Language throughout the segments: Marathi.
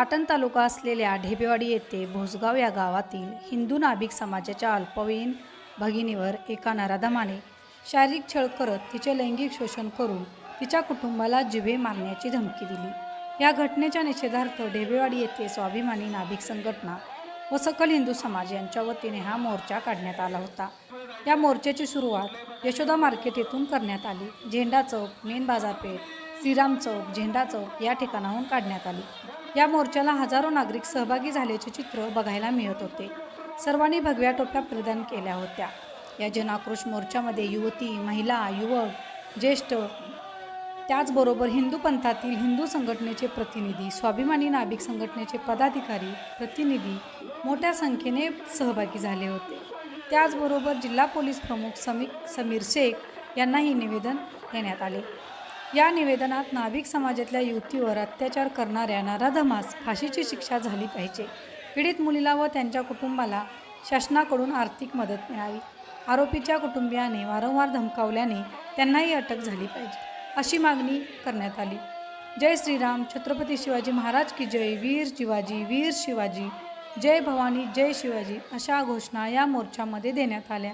पाटण तालुका असलेल्या ढेबेवाडी येथे भोसगाव या गावातील हिंदू नाभिक समाजाच्या अल्पवयीन भगिनीवर एका नराधमाने शारीरिक छळ करत तिचे लैंगिक शोषण करून तिच्या कुटुंबाला जिभे मारण्याची धमकी दिली. या घटनेच्या निषेधार्थ ढेबेवाडी येथे स्वाभिमानी नाभिक संघटना व सकल हिंदू समाज यांच्या वतीने हा मोर्चा काढण्यात आला होता. या मोर्चाची सुरुवात यशोदा मार्केट येथून करण्यात आली. झेंडा चौक मेन बाजारपेठ श्रीराम चौक झेंडा चौक या ठिकाणाहून काढण्यात आली. या मोर्चाला हजारो नागरिक सहभागी झाल्याचे चित्र बघायला मिळत होते. सर्वांनी भगव्या टोप्या प्रदान केल्या होत्या. या जनाक्रोश मोर्चामध्ये युवती महिला युवक ज्येष्ठ त्याचबरोबर हिंदू पंथातील हिंदू संघटनेचे प्रतिनिधी स्वाभिमानी नाभिक संघटनेचे पदाधिकारी प्रतिनिधी मोठ्या संख्येने सहभागी झाले होते. त्याचबरोबर जिल्हा पोलीस प्रमुख समी समीर शेख यांनाही निवेदन देण्यात आले. या निवेदनात नाभिक समाजातल्या युवतीवर अत्याचार करणाऱ्या नराधमास फाशीची शिक्षा झाली पाहिजे. पीडित मुलीला व त्यांच्या कुटुंबाला शासनाकडून आर्थिक मदत मिळावी. आरोपीच्या कुटुंबियाने वारंवार धमकावल्याने त्यांनाही अटक झाली पाहिजे अशी मागणी करण्यात आली. जय श्रीराम छत्रपती शिवाजी महाराज की जय वीर शिवाजी वीर शिवाजी जय भवानी जय शिवाजी अशा घोषणा या मोर्चामध्ये देण्यात आल्या.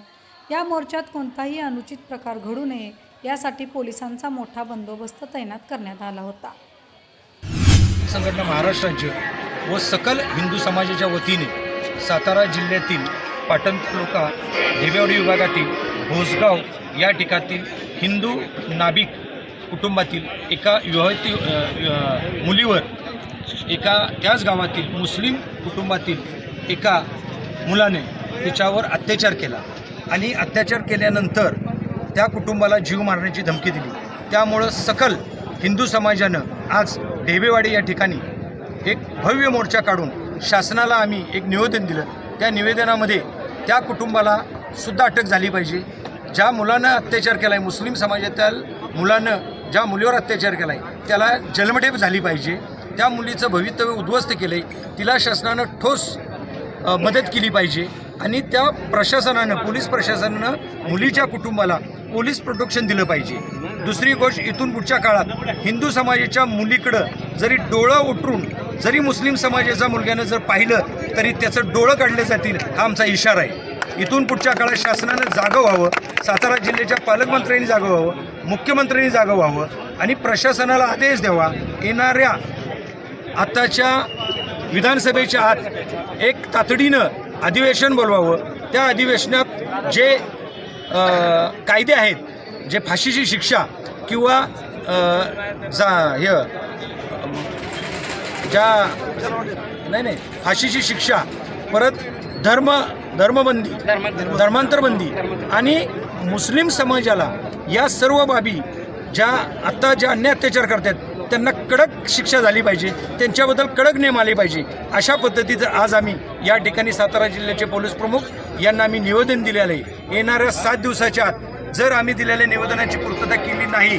या मोर्चात कोणताही अनुचित प्रकार घडू नये यासाठी पोलिसांचा मोठा बंदोबस्त तैनात करण्यात आला होता. संघटना महाराष्ट्र राज्य व सकल हिंदू समाजाच्या वतीने सातारा जिल्ह्यातील पाटण तालुका ढेबेवाडी विभागातील भोसगाव या ठिकाणातील हिंदू नाभिक कुटुंबातील एका विवाहित मुलीवर एका त्याच गावातील मुस्लिम कुटुंबातील एका मुलाने तिच्यावर अत्याचार केला. आणि अत्याचार केल्यानंतर त्या कुटुंबाला जीव मारण्याची धमकी दिली. त्यामुळं सकल हिंदू समाजानं आज ढेबेवाडी या ठिकाणी एक भव्य मोर्चा काढून शासनाला आम्ही एक निवेदन दिलं. त्या निवेदनामध्ये त्या कुटुंबाला सुद्धा अटक झाली पाहिजे. ज्या मुलानं अत्याचार केला आहे मुस्लिम समाजातील मुलानं ज्या मुलीवर अत्याचार केला आहे त्याला जन्मठेप झाली पाहिजे. त्या मुलीचं भवितव्य उद्ध्वस्त केलं आहे तिला शासनानं ठोस मदत केली पाहिजे. आणि त्या प्रशासनानं पोलीस प्रशासनानं मुलीच्या कुटुंबाला पोलीस प्रोटेक्शन दिलं पाहिजे. दुसरी गोष्ट इथून पुढच्या काळात हिंदू समाजाच्या मुलीकडं जरी डोळं उठरून जरी मुस्लिम समाजाच्या मुलग्यानं जर पाहिलं तरी त्याचं डोळं काढले जातील हा आमचा इशारा आहे. इथून पुढच्या काळात शासनानं जागं व्हावं सातारा जिल्ह्याच्या पालकमंत्र्यांनी जागं व्हावं मुख्यमंत्र्यांनी जागं व्हावं आणि प्रशासनाला आदेश द्यावा. येणाऱ्या आताच्या विधानसभेच्या आत एक तातडीनं अधिवेशन बोलवावं. त्या अधिवेशनात जे कायदे आहेत जे फाशीची शिक्षा किंवा जा हे ज्या नाही नाही फाशीची शिक्षा परत धर्म धर्मबंदी धर्मांतरबंदी आणि मुस्लिम समाजाला या सर्व बाबी ज्या आत्ता ज्या अन्य अत्याचार करतात त्यांना कडक शिक्षा झाली पाहिजे त्यांच्याबद्दल कडक नियम आले पाहिजे. अशा पद्धतीचं आज आम्ही या ठिकाणी सातारा जिल्ह्याचे पोलीस प्रमुख यांना आम्ही निवेदन दिलेलं आहे. येणाऱ्या सात दिवसाच्या आत जर आम्ही दिलेल्या निवेदनाची पूर्तता केली नाही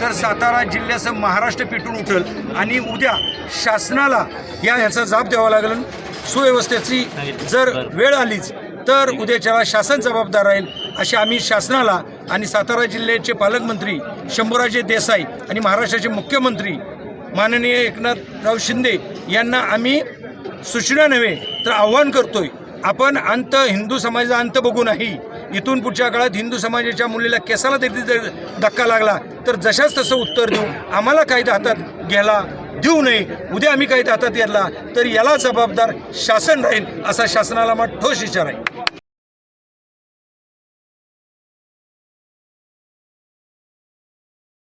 तर सातारा जिल्ह्यासह महाराष्ट्र पेटून उठल आणि उद्या शासनाला या ह्याचा जाब द्यावा लागेल. सुव्यवस्थेची जर वेळ आलीच तर उद्याच्याला शासन जबाबदार राहील असे आम्ही शासनाला आणि सातारा जिल्ह्याचे पालकमंत्री शंभूराजे देसाई आणि महाराष्ट्राचे मुख्यमंत्री माननीय एकनाथराव शिंदे यांना आम्ही सूचना नव्हे तर आव्हान करतोय. आपण अंत हिंदू समाजाचा अंत बघू नाही. इथून पुढच्या काळात हिंदू समाजाच्या मुलीला केसाला तरी जर धक्का लागला तर जशाच तसं उत्तर देऊ. आम्हाला कायदा हातात घ्यायला देऊ नये. उद्या आम्ही कायदा हातात घेतला तर याला जबाबदार शासन राहील असा शासनाला मग ठोस इशारा आहे.